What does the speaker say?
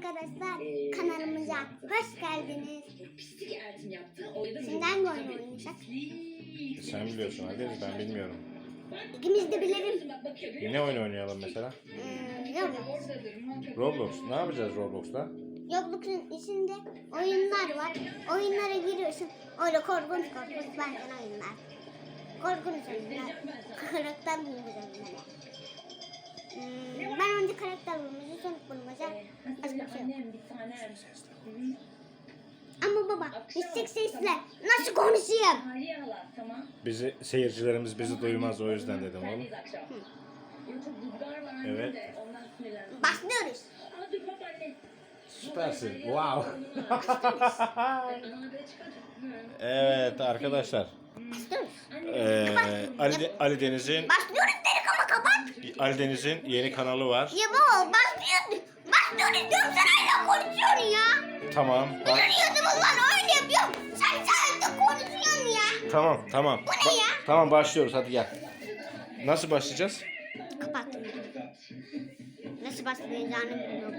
arkadaşlar kanalımıza hoş geldiniz. Pislik Ertin yaptı. Orada da Şimdi hangi oyun oynayacak? Sen biliyorsun Ali ben bilmiyorum. İkimiz de bilelim. Ne oyun oynayalım mesela? Hmm, yok. Roblox. Ne yapacağız Roblox'ta? Yokluk'un içinde oyunlar var. Oyunlara giriyorsun. Öyle korkunç korkunç benden oyunlar. Korkunç oyunlar. Karakter bulmaca Ama baba, yüksek sesle nasıl konuşayım? Bizi seyircilerimiz bizi duymaz o yüzden dedim oğlum. Evet. Başlıyoruz. Süpersin. Wow. Evet arkadaşlar. Ee, Ali, Ali Deniz'in Başlıyoruz dedik ama kapat. Ali Deniz'in yeni kanalı var. Ya baba başlıyoruz. Başlıyoruz diyorum sen hala konuşuyorsun ya. Tamam. Bak, arıyordum lan öyle yapıyorum. Sen sadece konuşuyorsun ya. tamam tamam. Bu ne ya? Tamam başlıyoruz hadi gel. Nasıl başlayacağız? Kapattım. Nasıl başlayacağını bilmiyorum.